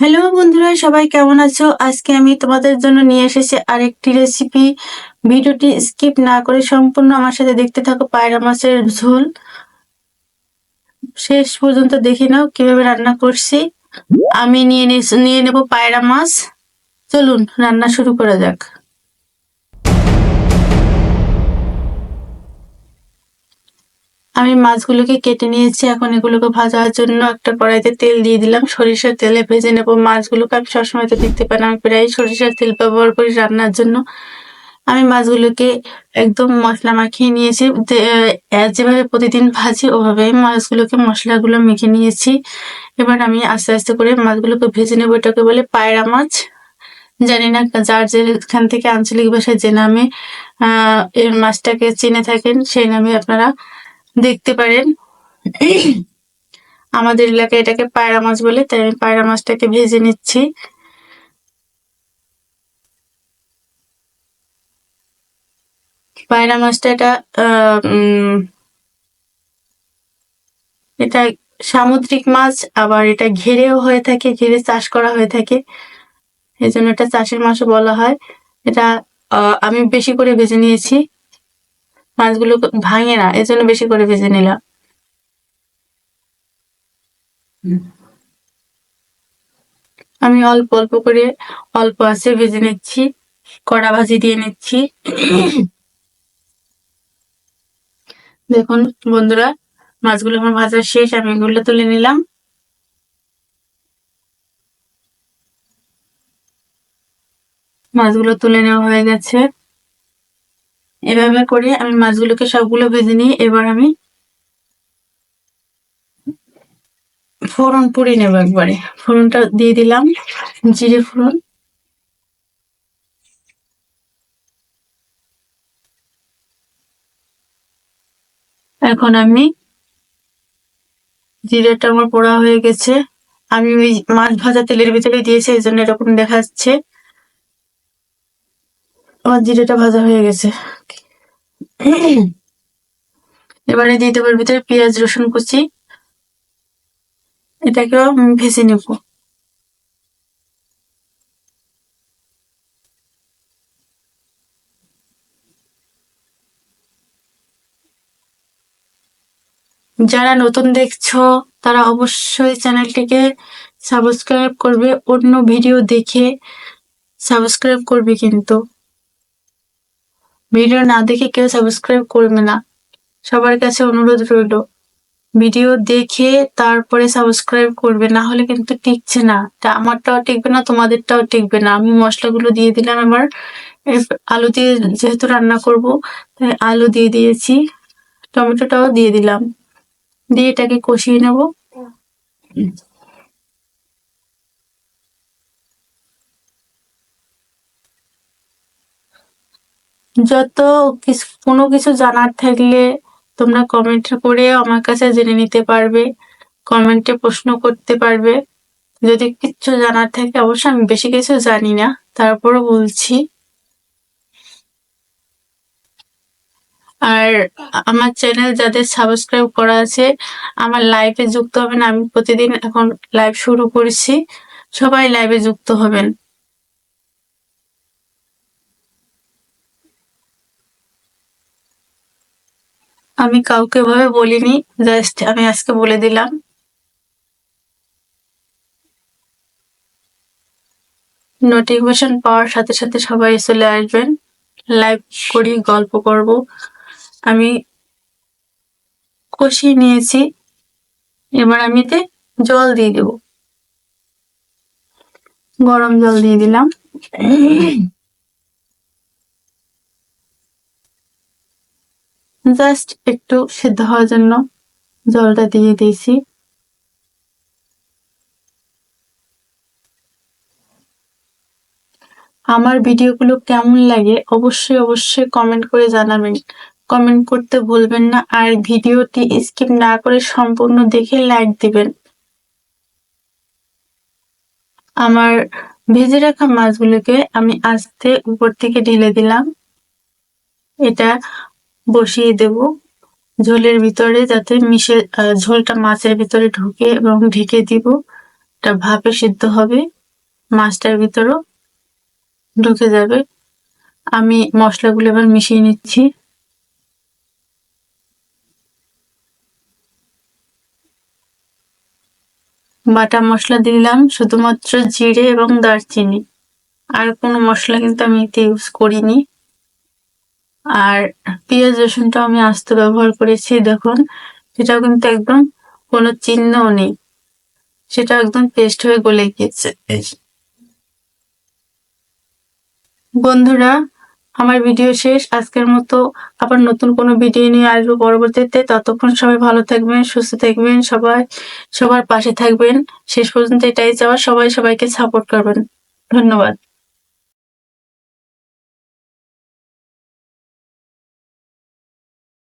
Hello বন্ধুরা, সবাই কেমন আছো? আজকে আমি তোমাদের জন্য নিয়ে এসেছি আরেকটি রেসিপি ভিডিওটি স্কিপ না করে সম্পূর্ণ আমার সাথে দেখতে থাকো, পায়রা মাছের ঝোল। শেষ পর্যন্ত দেখে নাও কীভাবে রান্না করছি। আমি নিয়ে নিয়ে নেব পায়রা মাছ। চলুন, রান্না শুরু করা যাক। আমি মাছগুলোকে কেটে নিয়েছি, এখন এগুলোকে ভাজার জন্য একটা কড়াইতে তেল দিয়ে দিলাম। সরিষার তেলে ভেজে নেব মাছগুলোকে। আমি সবসময় তো দেখতে পাই না, আমি প্রায় সরিষার তেল ব্যবহার করি রান্নার জন্য। আমি মাছগুলোকে একদম মশলা মাখিয়ে নিয়েছি। যেভাবে প্রতিদিন ভাজি, ওভাবে মাছগুলোকে মশলাগুলো মেখে নিয়েছি। এবার আমি আস্তে আস্তে করে মাছগুলোকে ভেজে নেব, এটাকে বলে পায়রা মাছ। জানি না যার যেখান থেকে আঞ্চলিক ভাষায় যে নামে, আহ, এর মাছটাকে চিনে থাকেন, সেই নামে আপনারা দেখতে পারেন। আমাদের এলাকায় এটাকে পায়রা মাছ বলে, তাই আমি পায়রা মাছটাকে ভেজে নিচ্ছি। পায়রা মাছটা এটা এটা সামুদ্রিক মাছ, আবার এটা ঘেরেও হয়ে থাকে, ঘেরে চাষ করা হয়ে থাকে। এই জন্য এটা চাষের মাছও বলা হয়। এটা আমি বেশি করে ভেজে নিয়েছি। মাছগুলো ভাঙে না এজন্য বেশি করে ভেজে নিলাম। আমি অল্প অল্প করে, অল্প আছে, ভেজে নিচ্ছি, কড়া ভাজি দিয়ে নিচ্ছি। দেখুন বন্ধুরা, মাছগুলো আমার ভাজা শেষ, আমি এগুলো তুলে নিলাম। মাছগুলো তুলে নেওয়া হয়ে গেছে। এভাবে করে আমি মাছগুলোকে সবগুলো ভেজে নিয়ে এবার আমি ফোড়ন পুড়িয়ে নেব একবারে। ফোড়নটা দিয়ে দিলাম, জিরে ফোড়ন। এখন আমি জিরেটা আমার পোড়া হয়ে গেছে। আমি ওই মাছ ভাজা তেলের ভিতরে দিয়েছি, এই জন্য এরকম দেখা যাচ্ছে আমার জিরেটা ভাজা হয়ে গেছে। এবারে দিয়ে দেবো ভিতরে পেঁয়াজ, রসুন কুচি। এটাকেও ভেজে নেব। যারা নতুন দেখছ, তারা অবশ্যই চ্যানেলটিকে সাবস্ক্রাইব করবে। অন্য ভিডিও দেখে সাবস্ক্রাইব করবে কিন্তু। ভিডিও না দেখে কেউ সাবস্ক্রাইব করবে না। সবার কাছে অনুরোধ রইল, ভিডিও দেখে তারপরে সাবস্ক্রাইব করবে, না হলে কিন্তু টিকছে না। তা আমারটাও টিকবে না, তোমাদেরটাও টিকবে না। আমি মশলাগুলো দিয়ে দিলাম এরপর আলু দিয়ে যেহেতু রান্না করব, তাই আলু দিয়ে দিয়েছি, টমেটোটাও দিয়ে দিলাম। দিয়ে এটাকে কষিয়ে নেব। যত কিছু, কোনো কিছু জানার থাকলে তোমরা কমেন্ট করে আমার কাছে জেনে নিতে পারবে কমেন্টে প্রশ্ন করতে পারবে। যদি কিচ্ছু জানার থাকে, অবশ্য আমি বেশি কিছু জানি না, তারপরও বলছি। আর আমার চ্যানেল যাদের সাবস্ক্রাইব করা আছে, আমার লাইভে যুক্ত হবেন। আমি প্রতিদিন এখন লাইভ শুরু করেছি। সবাই লাইভে যুক্ত হবেন। আমি কাউকে ভাবে বলিনি জাস্ট আমি আজকে বলে দিলাম। নোটিফিকেশন পাওয়ার সাথে সাথে সবাই চলে আসবেন। লাইভ করি, গল্প করব। আমি কষিয়ে নিয়েছি। এবার আমি এতে জল দিয়ে দেব। গরম জল দিয়ে দিলাম। জাস্ট একটু সিদ্ধ হওয়ার জন্য জলটা দিয়ে দিয়েছি। আমার ভিডিওগুলো কেমন লাগে অবশ্যই অবশ্যই কমেন্ট করে জানাবেন। কমেন্ট করতে ভুলবেন না আর ভিডিওটি স্কিপ না করে সম্পূর্ণ দেখে লাইক দিবেন। আমার ভেজে রাখা মাছগুলোকে আমি আস্তে উপর থেকে ঢেলে দিলাম। এটা বসিয়ে দেব ঝোলের ভিতরে যাতে মিশে ঝোলটা মাছের ভিতরে ঢুকে এবং ঢেকে দিব। এটা ভাপে সিদ্ধ হবে, মাছটার ভিতরও ঢুকে যাবে। আমি মশলাগুলো এবার মিশিয়ে নিচ্ছি। বাটা মশলা দিলাম, শুধুমাত্র জিরে এবং দারচিনি। আর কোনো মশলা কিন্তু আমি এতে ইউজ করিনি। আর পেঁয়াজ রসুনটা আমি আস্ত ব্যবহার করেছি, দেখুন। সেটাও কিন্তু একদম কোনো চিহ্নও নেই। সেটা একদম পেস্ট হয়ে গলে গিয়েছে। বন্ধুরা, আমার ভিডিও শেষ। আজকের মতো আবার নতুন কোনো ভিডিও নিয়ে আসব পরবর্তীতে। ততক্ষণ সবাই ভালো থাকবেন, সুস্থ থাকবেন, সবাই সবার পাশে থাকবেন। শেষ পর্যন্ত এটাই চাওয়া, সবাই সবাইকে সাপোর্ট করবেন। ধন্যবাদ।